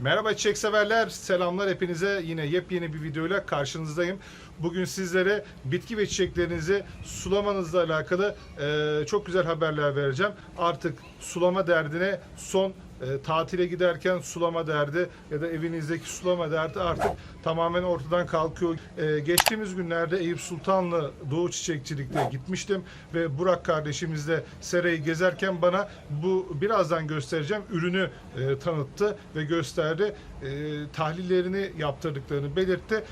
Merhaba çiçek severler, selamlar hepinize. Yine yepyeni bir videoyla karşınızdayım. Bugün sizlere bitki ve çiçeklerinizi sulamanızla alakalı e, çok güzel haberler vereceğim. Artık sulama derdine son e, tatile giderken sulama derdi ya da evinizdeki sulama derdi artık tamamen ortadan kalkıyor. E, geçtiğimiz günlerde Eyüp Sultanlı Doğu Çiçekçilik'te gitmiştim ve Burak kardeşimizle serayı gezerken bana bu birazdan göstereceğim ürünü e, tanıttı ve gösterdi. E, tahlillerini yaptırdıklarını belirtti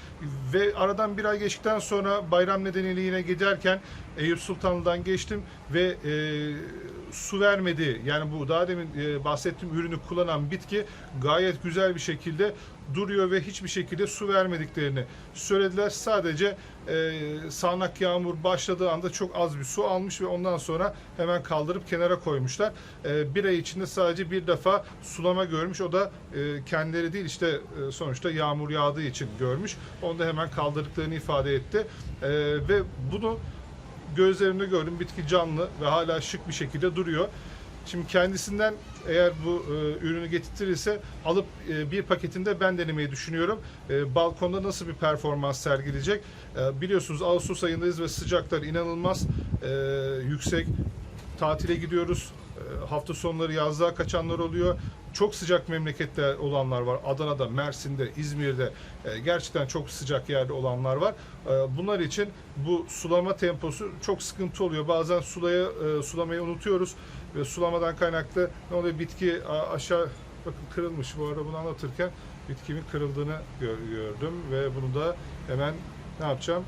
ve aradan bir ay geçtikten sonra bayram nedeniyle yine giderken Eyüp Sultanlı'dan geçtim ve e, su vermedi. Yani bu daha demin e, bahsettiğim ürünü kullanan bitki gayet güzel bir şekilde duruyor ve hiçbir şekilde su vermediklerini söylediler. Sadece e, sağanak yağmur başladığı anda çok az bir su almış ve ondan sonra hemen kaldırıp kenara koymuşlar. E, bir ay içinde sadece bir defa sulama görmüş. O da e, kendileri değil işte e, sonuçta yağmur yağdığı için görmüş. Onu da hemen kaldırdıklarını ifade etti. E, ve bunu gözlerimde gördüm. Bitki canlı ve hala şık bir şekilde duruyor. Şimdi kendisinden eğer bu e, ürünü getirtirirse alıp e, bir paketinde ben denemeyi düşünüyorum. E, balkonda nasıl bir performans sergileyecek? E, biliyorsunuz Ağustos ayındayız ve sıcaklar inanılmaz e, yüksek. Tatile gidiyoruz. E, hafta sonları yazlığa kaçanlar oluyor. Çok sıcak memlekette olanlar var. Adana'da, Mersin'de, İzmir'de e, gerçekten çok sıcak yerde olanlar var. E, bunlar için bu sulama temposu çok sıkıntı oluyor. Bazen sulaya e, sulamayı unutuyoruz ve sulamadan kaynaklı ne oluyor bitki aşağı bakın kırılmış bu arada bunu anlatırken bitkimin kırıldığını gör- gördüm ve bunu da hemen ne yapacağım?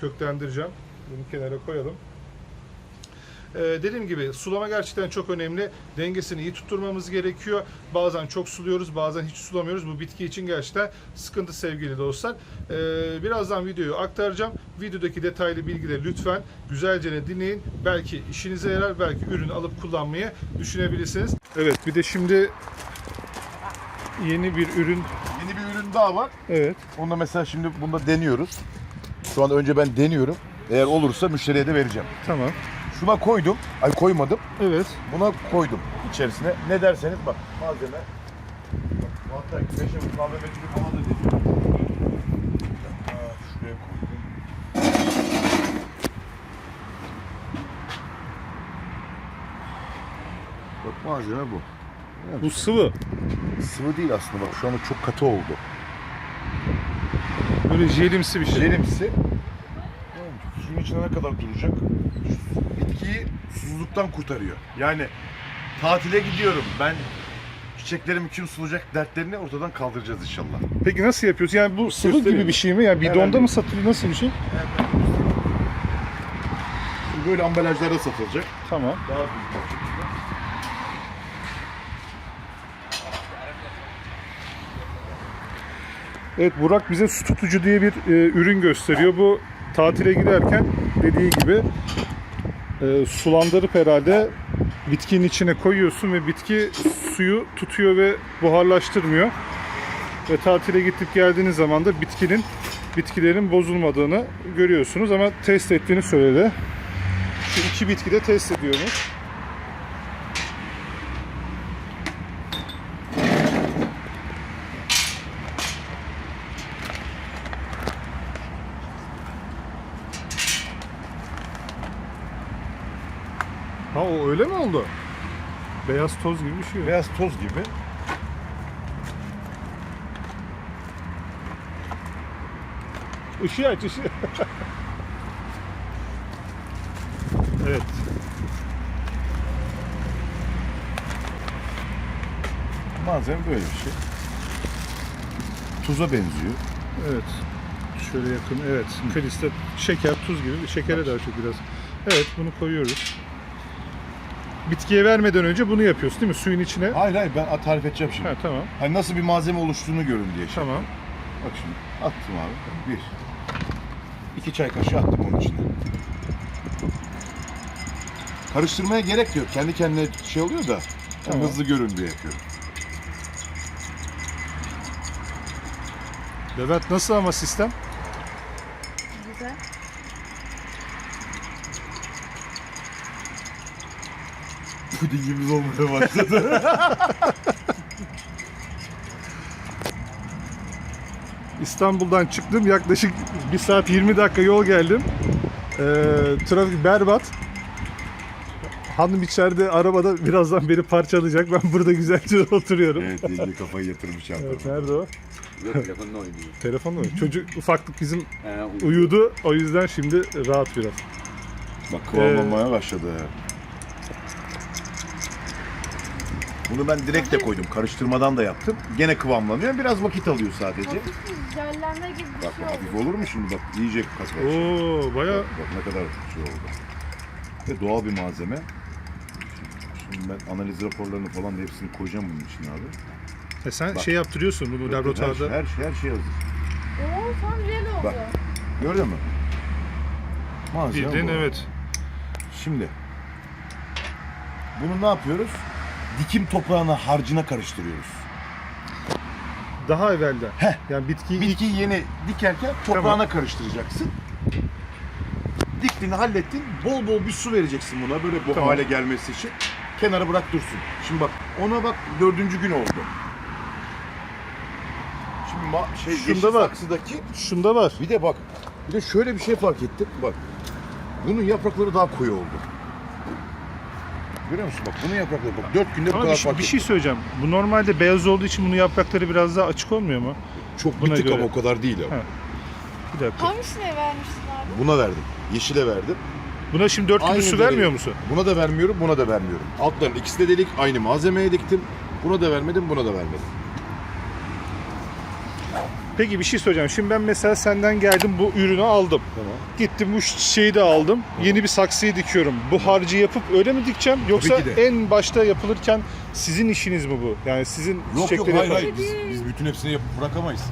Köklendireceğim. Bunu kenara koyalım. Ee, dediğim gibi sulama gerçekten çok önemli. Dengesini iyi tutturmamız gerekiyor. Bazen çok suluyoruz, bazen hiç sulamıyoruz. Bu bitki için gerçekten sıkıntı sevgili dostlar. Ee, birazdan videoyu aktaracağım. Videodaki detaylı bilgileri lütfen güzelce dinleyin. Belki işinize yarar, belki ürün alıp kullanmayı düşünebilirsiniz. Evet, bir de şimdi yeni bir ürün. Yeni bir ürün daha var. Evet. Onu da mesela şimdi bunda deniyoruz. Şu anda önce ben deniyorum. Eğer olursa müşteriye de vereceğim. Tamam. Şuna koydum. Ay koymadım. Evet. Buna koydum içerisine. Ne derseniz bak malzeme. Bak, Hatta güneşe mukavemetli falan da deniyorum. Ha, şuraya koydum. Bak malzeme bu. Bu sıvı. Sıvı değil aslında bak şu anda çok katı oldu. Böyle jelimsi bir şey. Jelimsi. Suyun içine ne kadar duracak? Bitkiyi susuzluktan kurtarıyor. Yani tatile gidiyorum. Ben çiçeklerim kim sulayacak dertlerini ortadan kaldıracağız inşallah. Peki nasıl yapıyoruz? Yani bu sıvı Göstereyim. gibi bir şey mi? Yani bidonda Herhalde. mı satılıyor? Nasıl bir şey? Şimdi böyle ambalajlarda satılacak. Tamam. Daha büyük. Evet Burak bize su tutucu diye bir e, ürün gösteriyor. Bu tatile giderken dediği gibi e, sulandırıp herhalde bitkinin içine koyuyorsun ve bitki suyu tutuyor ve buharlaştırmıyor. Ve tatile gidip geldiğiniz zaman da bitkinin bitkilerin bozulmadığını görüyorsunuz ama test ettiğini söyledi. Şu iki bitki de test ediyormuş. Ha o öyle mi oldu? Beyaz toz gibi bir şey. Beyaz toz gibi. Işığı aç ışığı. evet. Malzeme böyle bir şey. Tuza benziyor. Evet. Şöyle yakın. Evet. Kristal şeker, tuz gibi. Şekere daha çok biraz. Evet bunu koyuyoruz. Bitkiye vermeden önce bunu yapıyorsun değil mi? Suyun içine. Hayır hayır ben tarif edeceğim şimdi. Ha tamam. Hani nasıl bir malzeme oluştuğunu görün diye. Şey. Tamam. Bak şimdi attım abi. Bir. İki çay kaşığı attım onun içine. Karıştırmaya gerek yok. Kendi kendine şey oluyor da Tamam. hızlı görün diye yapıyorum. Levent nasıl ama sistem? Güzel. Pudingimiz olmaya başladı. İstanbul'dan çıktım. Yaklaşık 1 saat 20 dakika yol geldim. Ee, trafik berbat. Hanım içeride arabada birazdan beni parçalayacak. Ben burada güzelce oturuyorum. Evet ilgili kafayı yatırmış yaptım. Evet, nerede o? Yok telefonla oynuyor. Telefonla mı? Çocuk ufaklık bizim He, uyudu. O yüzden şimdi rahat biraz. Bak Ee, kıvamlamaya başladı. Bunu ben direkt de koydum. Karıştırmadan da yaptım. Gene kıvamlanıyor. Biraz vakit alıyor sadece. Hafif bir jellenme gibi bir Bak şey hafif oldu. olur mu şimdi bak yiyecek kas var. Oo baya Bak, bak ne kadar şey oldu. Ve doğal bir malzeme. Şimdi ben analiz raporlarını falan da hepsini koyacağım bunun için abi. e sen Bak. şey yaptırıyorsun bunu Her, laboratuvarda. her, şey, her şey hazır. Oo tam jel oldu. Bak. Gördün mü? Malzeme Bildiğin bu. evet. Şimdi bunu ne yapıyoruz? Dikim toprağına harcına karıştırıyoruz. Daha evvelden. Yani bitkiyi ilk Bitkiyi yeni dikerken toprağına karıştıracaksın. Diktin, hallettin. Bol bol bir su vereceksin buna böyle bu Tamam. hale gelmesi için. Kenara bırak dursun. Şimdi bak ona bak dördüncü gün oldu. Şimdi ma- şey Şunda yeşil bak. saksıdaki şunda var. bir de bak bir de şöyle bir şey fark ettim. Bak bunun yaprakları daha koyu oldu. Görüyor musun bak bunun yaprakları bak dört günde bu Ama kadar bir, şey- fark bir şey ettim. söyleyeceğim. Bu normalde beyaz olduğu için bunun yaprakları biraz daha açık olmuyor mu? Çok buna bitik göre. ama o kadar değil ama. Ha. Bir dakika. Hangisine vermiştin abi? Buna verdim. Yeşile verdim. Buna şimdi 4 gibi Aynı su derece. vermiyor musun? Buna da vermiyorum, buna da vermiyorum. Altların ikisi de delik, aynı malzemeye diktim. Buna da vermedim, buna da vermedim. Peki bir şey söyleyeceğim. Şimdi ben mesela senden geldim bu ürünü aldım. Tamam. Gittim bu çiçeği de aldım. Yeni bir saksıyı dikiyorum. Bu harcı yapıp öyle mi dikeceğim? Yoksa ki de. en başta yapılırken sizin işiniz mi bu? Yani sizin Yok yok, çiçekleri hayır hayır. Biz, biz bütün hepsini yapıp bırakamayız.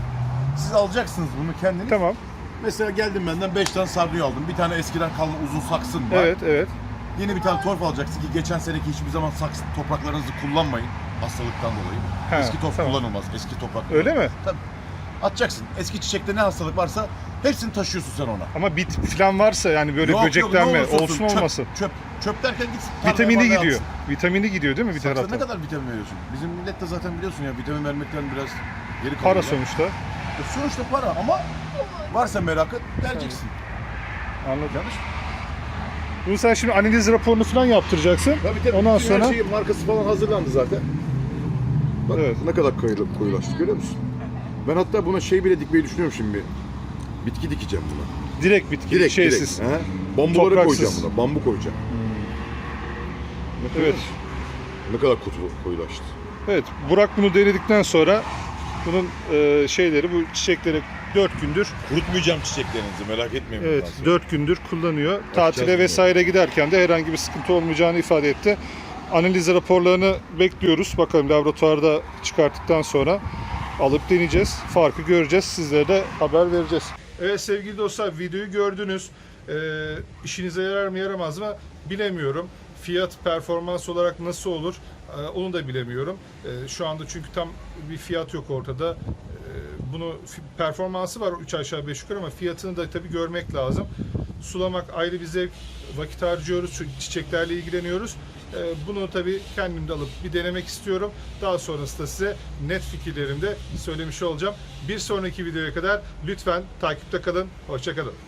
Siz alacaksınız bunu kendiniz. Tamam. Mesela geldim benden 5 tane sardunya aldım. Bir tane eskiden kalma uzun saksın var. Evet, evet. Yeni bir tane torf alacaksın ki geçen seneki hiçbir zaman saks topraklarınızı kullanmayın. Hastalıktan dolayı. Ha, eski torf tamam. kullanılmaz. Eski toprak. Öyle mi? Tabii. Atacaksın. Eski çiçekte ne hastalık varsa hepsini taşıyorsun sen ona. Ama bit falan varsa yani böyle Yok, yok, böceklenme olursa olsun çöp, olmasın. Çöp. Çöp derken git. tarlaya Vitamini marlaya gidiyor. Vitamini gidiyor değil mi bir Saksıda taraftan? ne kadar vitamin veriyorsun? Bizim millet de zaten biliyorsun ya vitamin vermekten biraz geri kalıyor. Para sonuçta. E, sonuçta para ama varsa merakı vereceksin. Anladım. Yanlış mı? Bunu sen şimdi analiz raporunu falan yaptıracaksın. Tabii tabii. Ondan Bütün sonra Her şey markası falan hazırlandı zaten. Bak Evet. ne kadar koyu, koyulaştı görüyor musun? Ben hatta buna şey bile dikmeyi düşünüyorum şimdi. Bitki dikeceğim buna. direkt bitki Direkt şeysiz. direkt. He? Bambuları Topraksız. koyacağım buna. Bambu koyacağım. Evet. Ne kadar kutu koyulaştı. Evet. Burak bunu denedikten sonra bunun e, şeyleri bu çiçekleri 4 gündür Kurutmayacağım çiçeklerinizi merak etmeyin. evet sonra. 4 gündür kullanıyor. Tatile bunu. vesaire giderken de herhangi bir sıkıntı olmayacağını ifade etti. Analiz raporlarını bekliyoruz. Bakalım laboratuvarda çıkarttıktan sonra alıp deneyeceğiz. Farkı göreceğiz. Sizlere de haber vereceğiz. Evet sevgili dostlar videoyu gördünüz. Ee, işinize yarar mı yaramaz mı bilemiyorum. Fiyat performans olarak nasıl olur ee, onu da bilemiyorum. Ee, şu anda çünkü tam bir fiyat yok ortada. Ee, bunu performansı var 3 aşağı 5 yukarı ama fiyatını da tabii görmek lazım. Sulamak ayrı bir zevk. Vakit harcıyoruz çiçeklerle ilgileniyoruz. Ee, Bunu tabii kendim de alıp bir denemek istiyorum. Daha sonrasında size net fikirlerimi de söylemiş olacağım. Bir sonraki videoya kadar lütfen takipte kalın. Hoşçakalın.